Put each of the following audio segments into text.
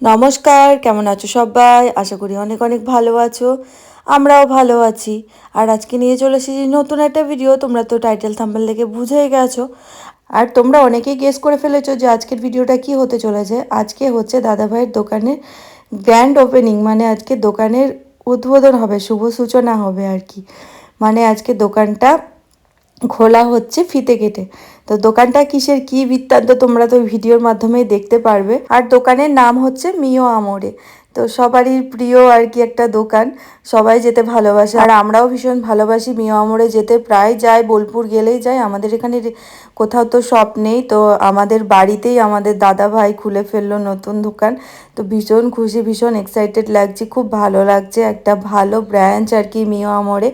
নমস্কার, কেমন আছো সবাই? আশা করি অনেক অনেক ভালো আছো, আমরাও ভালো আছি। আর আজকে নিয়ে চলে এসেছি নতুন একটা ভিডিও তোমরা তো টাইটেল থাম্বেল দেখে বুঝেই গেছো। আর তোমরা অনেকেই গেস করে ফেলেছো যে আজকের ভিডিওটা কি হতে চলেছে। আজকে হচ্ছে দাদাভাইয়ের দোকানের গ্র্যান্ড ওপেনিং মানে আজকে দোকানের উদ্বোধন হবে, শুভ সূচনা হবে আর কি। মানে আজকে দোকানটা খোলা হচ্ছে ফিতে কেটে তো দোকানটা কিসের কি বৃত্তান্ত তোমরা তো ভিডিওর মাধ্যমেই দেখতে পারবে। আর দোকানের নাম হচ্ছে মিও আমরে। তো সবারই প্রিয় আর কি একটা দোকান। সবাই যেতে ভালোবাসে। আর আমরাও ভীষণ ভালোবাসি। মিও আমরে যেতে প্রায় যাই, বোলপুর গেলেই যাই। আমাদের এখানে কোথাও তো শপ নেই, তো আমাদের বাড়িতেই আমাদের দাদা ভাই খুলে ফেলল নতুন দোকান। তো ভীষণ খুশি, ভীষণ এক্সাইটেড লাগছে, খুব ভালো লাগছে। একটা ভালো ব্রাঞ্চ আর কি মিও আমরে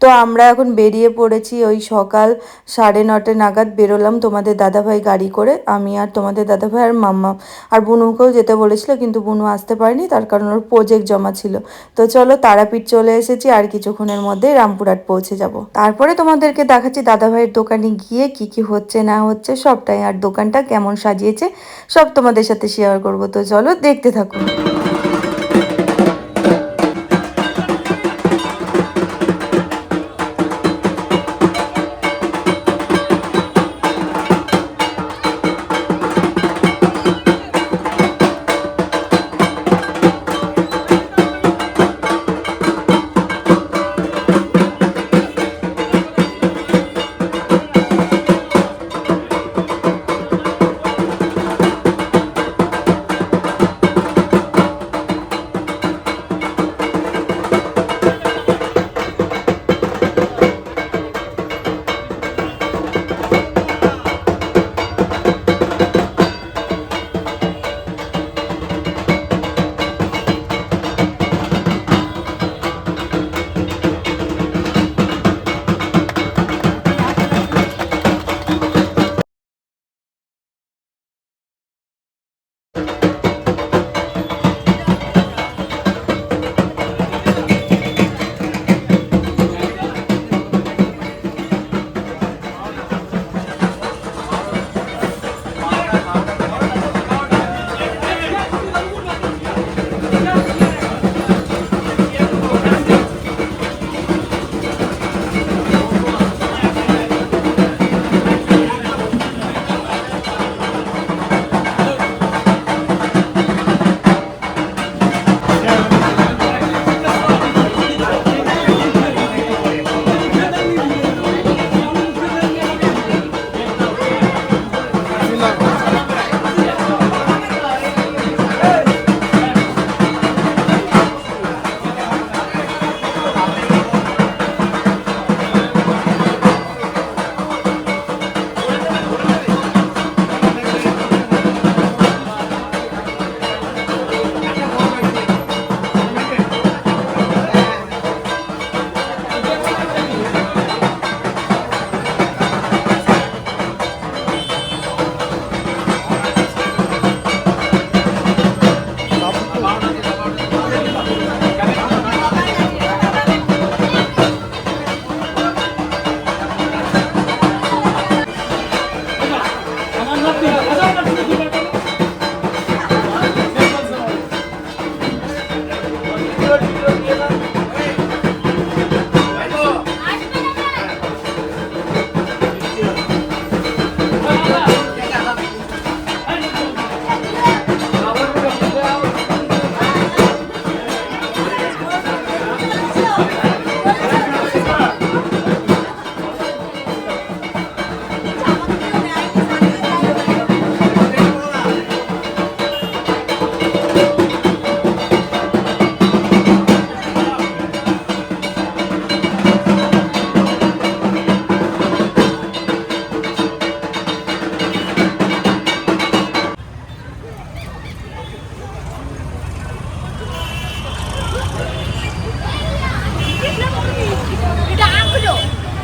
তো আমরা এখন বেরিয়ে পড়েছি, ওই সকাল সাড়ে নটা নাগাদ বেরোলাম তোমাদের দাদাভাই গাড়ি করে। আমি আর তোমাদের দাদাভাই আর মাম্মা। আর বুনুকেও যেতে বলেছিল, কিন্তু বুনু আসতে পারেনি, তার কারণ ওর প্রজেক্ট জমা ছিল। তো চলো তারাপীঠ চলে এসেছি আর কিছুক্ষণের মধ্যে রামপুরহাট পৌঁছে যাব। তারপরে তোমাদেরকে দেখাচ্ছি দাদা ভাইয়ের দোকানে গিয়ে কি কি হচ্ছে না হচ্ছে সবটাই আর দোকানটা কেমন সাজিয়েছে সব তোমাদের সাথে শেয়ার করব। তো চলো দেখতে থাকুন।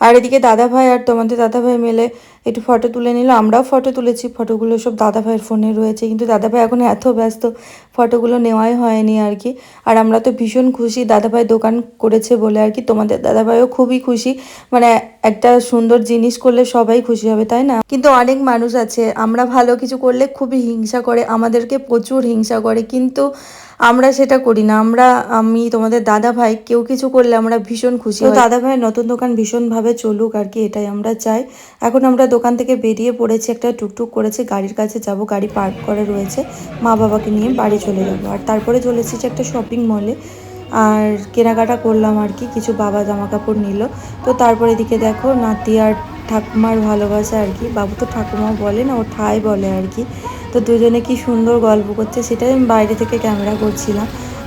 আর এদিকে দাদা ভাই আর তোমাদের দাদা ভাই মিলে একটু ফটো তুলে নিল। আমরাও ফটো তুলেছি। ফটোগুলো সব দাদা ভাইয়ের ফোনে রয়েছে। কিন্তু দাদা ভাই এখন এত ব্যস্ত ফটোগুলো নেওয়াই হয়নি আর কি। আর আমরা তো ভীষণ খুশি দাদা ভাই দোকান করেছে বলে আর কি। তোমাদের দাদা ভাইও খুবই খুশি। মানে একটা সুন্দর জিনিস করলে সবাই খুশি হবে, তাই না? কিন্তু অনেক মানুষ আছে, আমরা ভালো কিছু করলে খুবই হিংসা করে, আমাদেরকে প্রচুর হিংসা করে। কিন্তু আমরা সেটা করি না। আমরা আমি তোমাদের দাদা ভাই কেউ কিছু করলে আমরা ভীষণ খুশি হই। দাদা ভাইয়ের নতুন দোকান ভীষণভাবে চলুক আর কি এটাই আমরা চাই। এখন আমরা দোকান থেকে বেরিয়ে পড়েছি একটা টুকটুক করেছি গাড়ির কাছে যাব গাড়ি পার্ক করে রয়েছে। মা বাবাকে নিয়ে বাড়ি চলে যাব। আর তারপরে চলে এসেছি একটা শপিং মলে আর কেনাকাটা করলাম আর কি কিছু বাবা জামা কাপড় নিল। তো তারপরে এদিকে দেখো নাতি আর ঠাকুমার ভালোবাসা আর কি। বাবু তো ঠাকুমা বলে না ও ঠাই বলে আর কি। তো দুজনে কি সুন্দর গল্প করছে সেটাই আমি বাইরে থেকে ক্যামেরা করছিলাম।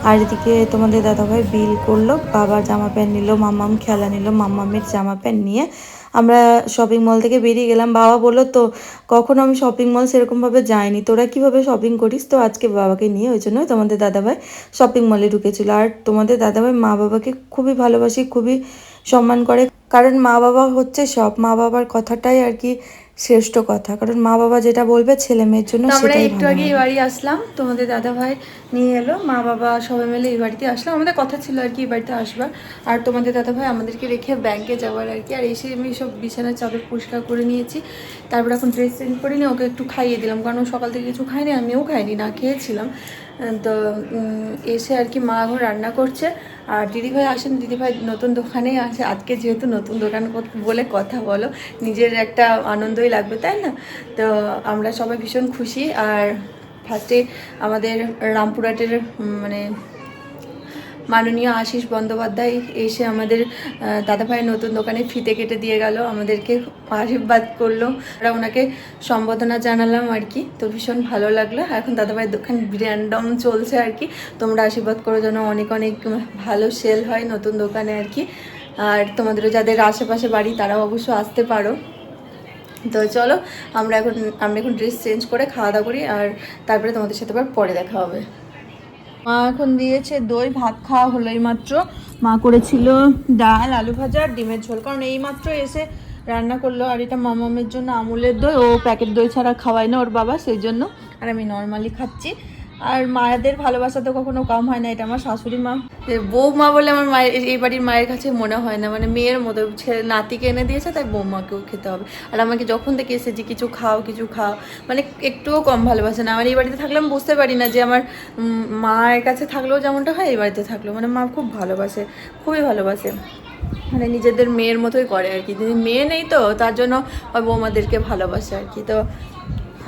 আর এদিকে তোমাদের দাদাভাই বিল করল, বাবার জামা প্যান্ট নিল, মাম্মাম খেলা নিল, মাম্মামের জামা প্যান্ট নিয়ে আমরা শপিং মল থেকে বেরিয়ে গেলাম। বাবা বলল, তো কখনো আমি শপিং মল সেরকমভাবে যাইনি, তোরা কীভাবে শপিং করিস? তো আজকে বাবাকে নিয়ে ওই জন্য তোমাদের দাদাভাই শপিং মলে ঢুকেছিল। আর তোমাদের দাদাভাই মা বাবাকে খুবই ভালোবাসি, খুবই সম্মান করে। কারণ মা বাবা হচ্ছে সব মা বাবার কথাটাই আর কি শ্রেষ্ঠ কথা। কারণ মা বাবা যেটা বলবে ছেলে মেয়ের জন্য আমরা একটু আগে এই বাড়ি আসলাম তোমাদের দাদা ভাই নিয়ে এলো মা বাবা সবাই মিলে এই বাড়িতে আসলাম। আমাদের কথা ছিল আর কি এই বাড়িতে আসবার আর তোমাদের দাদা ভাই আমাদেরকে রেখে ব্যাংকে যাওয়ার আর কি। আর এসে আমি সব বিছানার চাদর পরিষ্কার করে নিয়েছি তারপর এখন ড্রেস চেঞ্জ করে নিয়ে ওকে একটু খাইয়ে দিলাম। কারণ ও সকাল থেকে কিছু খাইনি আমিও খাইনি না খেয়েছিলাম। তো এসে আর কি মা এখন রান্না করছে। আর দিদিভাই আসেন দিদিভাই নতুন দোকানেই আছে আজকে যেহেতু নতুন দোকান বলে কথা বলো। নিজের একটা আনন্দই লাগবে, তাই না? তো আমরা সবাই ভীষণ খুশি। আর ফার্স্টে আমাদের রামপুরহাটের মানে মাননীয় আশিস বন্দ্যোপাধ্যায় এসে আমাদের দাদাভাইয়ের নতুন দোকানে ফিতে কেটে দিয়ে গেল, আমাদেরকে আশীর্বাদ করল। আমরা ওনাকে সম্বোধনা জানালাম আর কি। তো ভীষণ ভালো লাগল। এখন দাদাভাইয়ের দোকান র্যান্ডম চলছে আর কি। তোমরা আশীর্বাদ করো যেন অনেক অনেক ভালো সেল হয় নতুন দোকানে আর কি। আর তোমাদেরও যাদের আশেপাশে বাড়ি, তারাও অবশ্য আসতে পারো। তো চলো, আমরা এখন আমরা এখন ড্রেস চেঞ্জ করে খাওয়া দাওয়া করি আর তারপরে তোমাদের সাথে আবার পরে দেখা হবে। মা এখন দিয়েছে দই, ভাত খাওয়া হলো এই মাত্র মা করেছিল ডাল, আলু ভাজা আর ডিমের ঝোল। কারণ এই মাত্র এসে রান্না করল আর এটা মামামের জন্য আমুলের দই। ও প্যাকেট দই ছাড়া খাওয়ায় না ওর বাবা, সেই জন্য। আর আমি নর্মালি খাচ্ছি। আর মায়েদের ভালোবাসা তো কখনো কম হয় না, এটা আমার শাশুড়ি মা। বৌমা বলে আমার মায়ের, এই বাড়ির মায়ের কাছে মনে হয় না মানে মেয়ের মতো, ছেলে নাতিকে এনে দিয়েছে, তাই বৌমাকেও খেতে হবে। আর আমাকে যখন থেকে এসেছি কিছু খাও কিছু খাও মানে একটুও কম ভালোবাসে না। আমার এই বাড়িতে থাকলে আমি বুঝতে পারি না যে আমার মায়ের কাছে থাকলেও যেমনটা হয়, এই বাড়িতে থাকলেও। মানে মা খুব ভালোবাসে, খুবই ভালোবাসে। মানে নিজেদের মেয়ের মতোই করে আর কি। যদি মেয়ে নেই তো, তার জন্য ওই বৌমাদেরকে ভালোবাসে আর কি। তো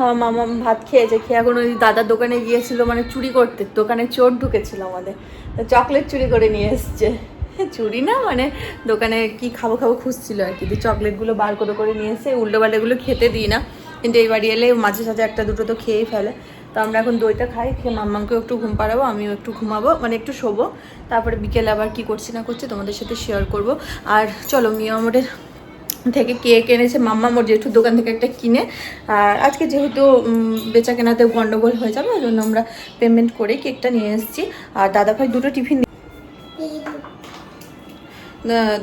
আমার মামা ভাত খেয়েছে, খেয়ে এখন ওই দাদার দোকানে গিয়েছিল মানে চুরি করতে, দোকানে চোর ঢুকেছিল আমাদের। চকলেট চুরি করে নিয়ে এসছে। চুরি না মানে দোকানে কি খাব খাব খুঁজছিল আর কি। চকলেটগুলো বার করে করে নিয়ে এসে উল্টো পাল্টাগুলো খেতে দিই না। কিন্তু এই বাড়ি এলে মাঝে সাঝে একটা দুটো তো খেয়েই ফেলে। তো আমরা এখন দইটা খাই, খেয়ে মাম্মাকেও একটু ঘুম পাড়াবো, আমিও একটু ঘুমাবো মানে একটু শোবো। তারপরে বিকেলে আবার কি করছি না করছি তোমাদের সাথে শেয়ার করব। আর চলো মিয়ামোটের থেকে কেক এনেছে মাম্মা, মোর জেঠুর দোকান থেকে একটা কিনে। আর আজকে যেহেতু বেচা কেনাতে গন্ডগোল হয়ে যাবে, ওই জন্য আমরা পেমেন্ট করে কেকটা নিয়ে এসেছি। আর দাদাভাই দুটো টিফিন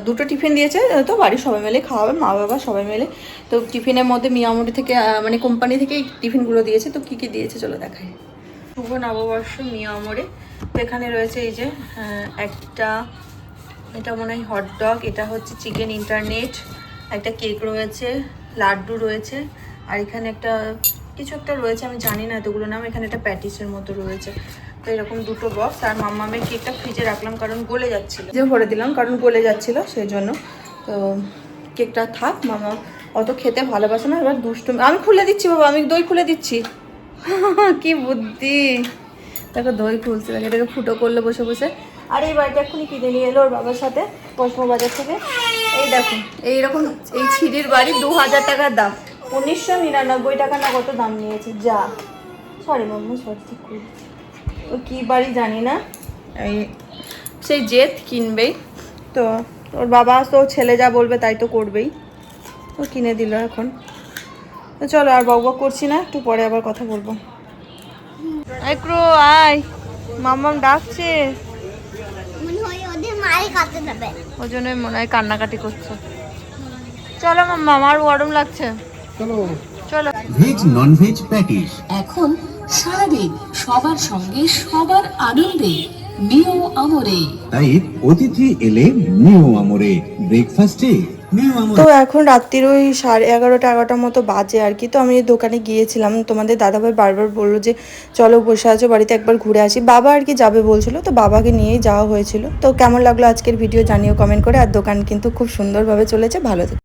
দুটো টিফিন দিয়েছে, তো বাড়ির সবাই মিলে খাওয়াবে, মা বাবা সবাই মিলে। তো টিফিনের মধ্যে মিয়ামুড়ি থেকে মানে কোম্পানি থেকে টিফিনগুলো দিয়েছে, তো কী কী দিয়েছে চলো দেখাই। শুভ নববর্ষ মিয়ামরে তো এখানে রয়েছে এই যে একটা, এটা মনে হয় হটডগ এটা হচ্ছে চিকেন ইন্টারনেট একটা কেক রয়েছে, লাড্ডু রয়েছে, আর এখানে একটা, কিছু একটা রয়েছে, আমি জানি না এতগুলো নাম, এখানে একটা প্যাটিসের মতো রয়েছে। তো এরকম দুটো বক্স আর মাম্মামের কেকটা ফ্রিজে রাখলাম কারণ গলে যাচ্ছিল। যে ভরে দিলাম কারণ গলে যাচ্ছিল, সেই জন্য। তো কেকটা থাক মামা অত খেতে ভালোবাসে না, এবার দুষ্টু আমি খুলে দিচ্ছি বাবা, আমি দই খুলে দিচ্ছি। কি বুদ্ধি। দেখো, দই খুলছে এটাকে ফুটো করল বসে বসে। আর এই বাড়িটা এক্ষুনি কিনে নিয়ে এলো ওর বাবার সাথে পশ্চিম বাজার থেকে। এই দেখো এইরকম এই ছিঁড়ির বাড়ি দু হাজার টাকার দাম। উনিশশো নিরানব্বই টাকা না কত দাম নিয়েছে, যা। সরি মাম্মা সরি ঠিক ও কী বাড়ি জানি না। এই সেই জেদ কিনবেই তো, ওর বাবা তো ছেলে যা বলবে তাই তো করবেই। ও কিনে দিল এখন। চলো আর বক বক করছি না, একটু পরে আবার কথা বলব। একটু আয়। মাম্মাম ডাকছে মনে হয় ওদের মারে কাটতে যাবে ওই জন্যই মনে হয় কান্নাকাটি করছে। চলো মাম্মা আমার গরম লাগছে। চলো। চলো। ভেজ নন ভেজ প্যাটিস এখন সারাদিন সবার সঙ্গে সবার আনন্দে নিও আমরে। তাই অতিথি এলে নিও আমরে। ব্রেকফাস্টে তো এখন রাত্রির ওই সাড়ে এগারোটা, এগারোটার মতো বাজে আর কি। তো আমি দোকানে গিয়েছিলাম, তোমাদের দাদাভাই বারবার বলল যে, চলো বসে আছো, বাড়িতে একবার ঘুরে আসি। বাবা আর কি যাবে বলছিল, তো বাবাকে নিয়েই যাওয়া হয়েছিল। তো কেমন লাগল আজকের ভিডিও জানিও কমেন্ট করে। আর দোকান কিন্তু খুব সুন্দরভাবে চলেছে, ভালো।